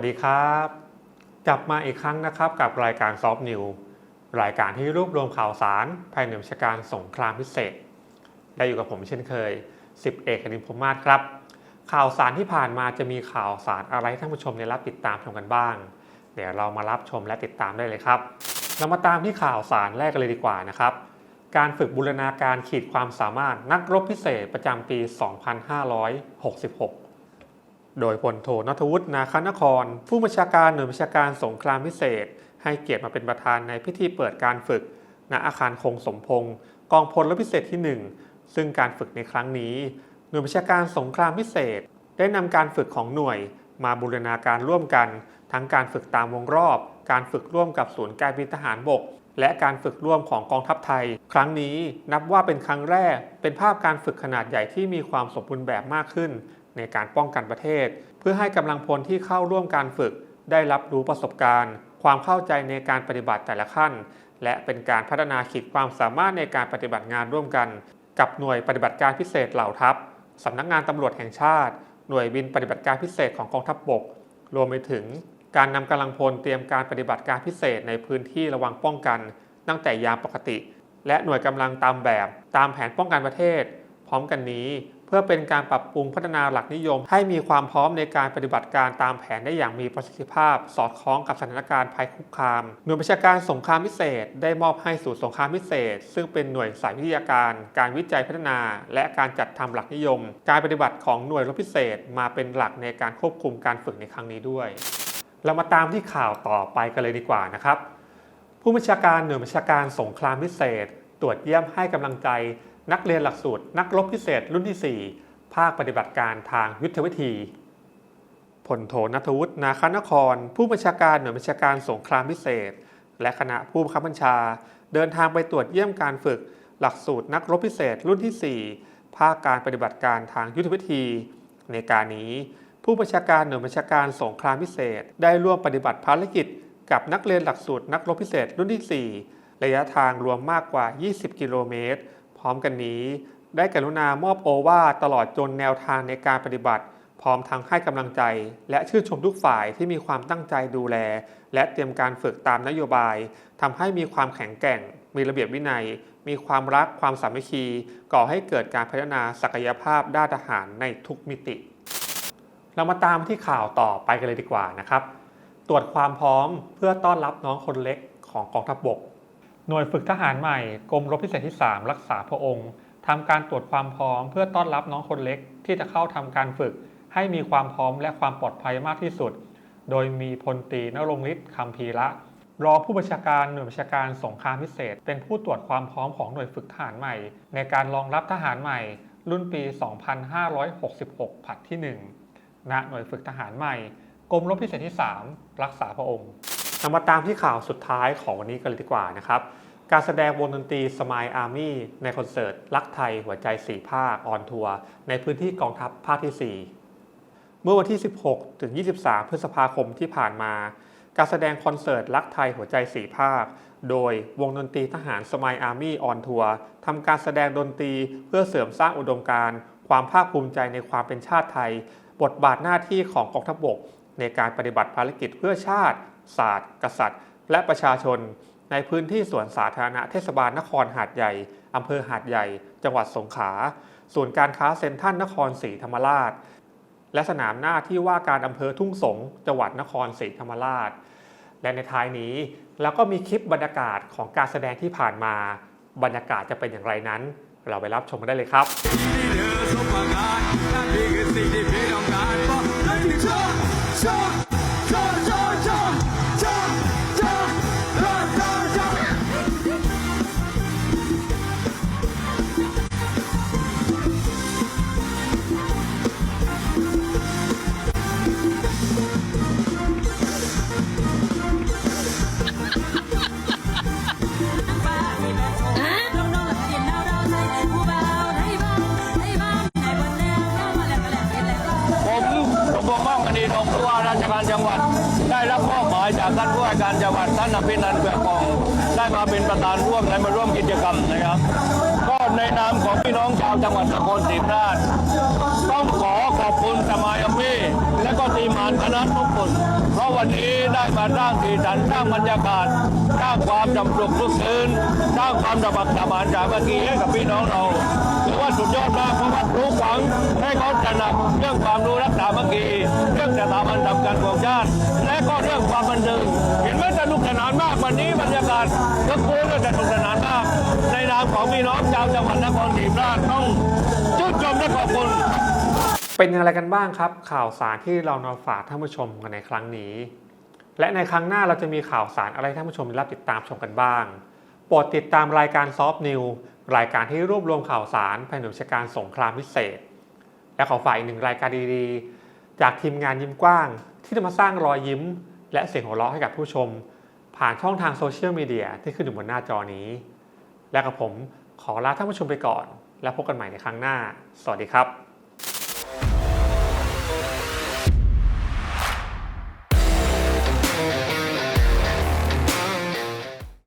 วัสดีครับ กลับมาอีกครั้งนะครับกับรายการซอฟนิวรายการที่รวบรวมข่าวสารภายในวิชการสงครามพิเศษ ได้อยู่กับผมเช่นเคย 10 เอกอดินพมมาศครับ ข่าวสารที่ผ่านมาจะมีข่าวสารอะไรให้ท่านผู้ชมได้รับติดตามชมกันบ้าง เดี๋ยวเรามารับชมและติดตามได้เลยครับ เรามาตามที่ข่าวสารแรกกันเลยดีกว่านะครับ การฝึกบูรณาการขีดความสามารถนักรบพิเศษประจำปี 2566 โดยพลโทนัทวุฒินาคนคร ผู้บัญชาการหน่วยบัญชาการสงครามพิเศษ ให้เกียรติมาเป็นประธานในพิธีเปิดการฝึก ณอาคารคงสมพงศ์กองพลรบพิเศษที่ 1 ซึ่งการฝึกในครั้งนี้ หน่วยบัญชาการสงครามพิเศษ ได้นำการฝึกของหน่วย มาบูรณาการร่วมกัน ทั้งการฝึกตามวงรอบ การฝึกร่วมกับศูนย์การบินทหารบก และการฝึกร่วมของกองทัพไทย ครั้งนี้นับว่าเป็นครั้งแรก เป็นภาพการฝึกขนาดใหญ่ที่มีความสมบูรณ์แบบมากขึ้น ในการป้องกันประเทศ เพื่อให้กำลังพลที่เข้าร่วมการฝึก ได้รับรู้ประสบการณ์ ความเข้าใจในการปฏิบัติแต่ละขั้น และเป็นการพัฒนาขีดความสามารถในการปฏิบัติงานร่วมกัน กับหน่วยปฏิบัติการพิเศษเหล่าทัพสำนักงานตำรวจแห่งชาติ หน่วยบินปฏิบัติการพิเศษของกองทัพบบก รวมไปถึง การนำกำลังพลเตรียมการปฏิบัติการพิเศษในพื้นที่ระวังป้องกัน ตั้งแต่ยามปกติ และหน่วยกำลังตามแบบ ตามแผนป้องกันประเทศ พร้อมกันนี้ เพื่อเป็นการปรับปรุงพัฒนาหลักนิยม ให้มีความพร้อมในการปฏิบัติการตามแผนได้อย่างมีประสิทธิภาพ สอดคล้องกับสถานการณ์ภัยคุกคาม หน่วยบัญชาการสงครามพิเศษ ได้มอบให้ศูนย์สงครามพิเศษ ซึ่งเป็นหน่วยสายวิทยาการ การวิจัยพัฒนา และการจัดทำหลักนิยม การปฏิบัติของหน่วยรบพิเศษ มาเป็นหลักในการควบคุมการฝึกในครั้งนี้ด้วย เรามาตามที่ข่าวต่อไปกันเลยดีกว่านะครับ ผู้บัญชาการหน่วยบัญชาการสงครามพิเศษ ตรวจเยี่ยมให้กำลังใจ นักเรียนหลักสูตร นักรบพิเศษรุ่นที่ 4 ภาคปฏิบัติการทางยุทธวิธีพลโทนัทวุฒินาคานคร ผู้บัญชาการหน่วยบัญชาการสงครามพิเศษ และคณะผู้บังคับบัญชา เดินทางไปตรวจเยี่ยมการฝึก หลักสูตรนักรบพิเศษรุ่นที่ 4 ภาคการปฏิบัติการทางยุทธวิธี ในการนี้ผู้บัญชาการหน่วยบัญชาการสงครามพิเศษ ได้ร่วมปฏิบัติภารกิจ กับนักเรียนหลักสูตรนักรบพิเศษรุ่นที่ 4 ระยะทางรวมมากกว่า 20 กิโลเมตร พร้อมกันนี้ ได้กรุณามอบโอวาตลอดจนแนวทางในการปฏิบัติ พร้อมทั้งให้กำลังใจ และชื่นชมทุกฝ่ายที่มีความตั้งใจดูแล และเตรียมการฝึกตามนโยบายทำให้มีความแข็งแกร่ง มีระเบียบวินัย มีความรักความสามัคคี ก่อให้เกิดการพัฒนาศักยภาพด้านทหารในทุกมิติ เรามาตามที่ข่าวต่อไปกันเลยดีกว่านะครับ ตรวจความพร้อมเพื่อต้อนรับน้องคนเล็กของกองทัพบบก หน่วยฝึกทหารใหม่กรมรบพิเศษที่ 3 รักษาพระองค์ทำการตรวจความพร้อมเพื่อต้อนรับน้องคนเล็กที่จะเข้าทำการฝึก ให้มีความพร้อมและความปลอดภัยมากที่สุด โดยมีพลตีนรงฤทธิ์คำพีระรองผู้บัญชาการหน่วยบัญชาการสงครามพิเศษ เป็นผู้ตรวจความพร้อมของหน่วยฝึกทหารใหม่ ในการรองรับทหารใหม่ รุ่นปี 2566 ผัดที่ 1 ณ หน่วยฝึกทหารใหม่กรมรบพิเศษที่ 3 รักษาพระองค์เรามาตามที่ข่าวสุดท้ายของวันนี้กันเลยดีกว่านะครับ การแสดงวงดนตรีสมายอาร์มี่ในคอนเสิร์ตรักไทยหัวใจสีภาคออนทัวร์ในพื้นที่กองทัพภาคที่ 4 เมื่อวันที่ 16 ถึง 23 พฤษภาคมที่ผ่านมา การแสดงคอนเสิร์ตรักไทยหัวใจสีภาค โดยวงดนตรีทหารสมายอาร์มี่ออนทัวร์ทำการแสดงดนตรีเพื่อเสริมสร้างอุดมการณ์ความภาคภูมิใจในความเป็นชาติไทย บทบาทหน้าที่ของกองทัพบก ในการปฏิบัติภารกิจเพื่อชาติ ศาสตร์ กษัตริย์ และประชาชน ในพื้นที่สวนสาธารณะเทศบาลนครหาดใหญ่ อำเภอหาดใหญ่ จังหวัดสงขลาศูนการค้าเซ็นทรัลนครศรีธรรมราช และสนามหน้าที่ว่าการอำเภอทุ่งสง จังหวัดนครศรีธรรมราช และในท้ายนี้เราก็มีคลิปบรรยากาศของการแสดงที่ผ่านมา บรรยากาศจะเป็นอย่างไรนั้น เราไปรับชมกันได้เลยครับนั่นคือสิ่งที่พี่ต้องการบอกให้ที่ชอบชอบชอบ สมบูรณ์ม่องคดีของผู้ว่าราชการจังหวัด ได้รับมอบหมายจากท่านผู้ว่าการจังหวัดท่านอภินันท์เกือกองได้มาเป็นประธานร่วมและมาร่วมกิจกรรมนะครับ ก็ในนามของพี่น้องชาวจังหวัดนครศรีธรรมราชต้องขอขอบคุณสมายอมี่และก็ทีมงานคณะทุกคนเพราะวันนี้ได้มาสร้างสีสันสร้างบรรยากาศสร้างความจำสุขทุกคืนสร้างความระบักสมานสากเมัคคีให้กับพี่น้องเราถือว่าสุดยอดมากเพราะว่าปลูกฝังให้เขาตระหนักเรื่องความรู้รักสามัคคีเรื่องสถาบันสำคัญของชาติและก็เรื่องความบันเทิงเห็นไหมสนุกสนานมากวันนี้บรรยากาศก็คูนก็สนุกสนาน ในนามของพี่น้องชาวจังหวัดนครศรีธรรมราชต้องชื่นชมและขอบคุณ เป็นอย่างไรกันบ้างครับ ข่าวสารที่เรานำฝากท่านผู้ชมกันในครั้งนี้ และในครั้งหน้าเราจะมีข่าวสารอะไรให้ท่านผู้ชมได้รับติดตามชมกันบ้างโปรดติดตามรายการซอฟต์นิวรายการที่รวบรวมข่าวสารภายในวิชการสงครามพิเศษ และขอฝากอีกหนึ่งรายการดีๆ จากทีมงานยิ้มกว้าง ที่จะมาสร้างรอยยิ้ม และเสียงหัวเราะให้กับผู้ชม ผ่านช่องทางโซเชียลมีเดียที่ขึ้นอยู่บนหน้าจอนี้ และกับผมขอลาท่านผู้ชมไปก่อน แล้วพบกันใหม่ในครั้งหน้า สวัสดีครับ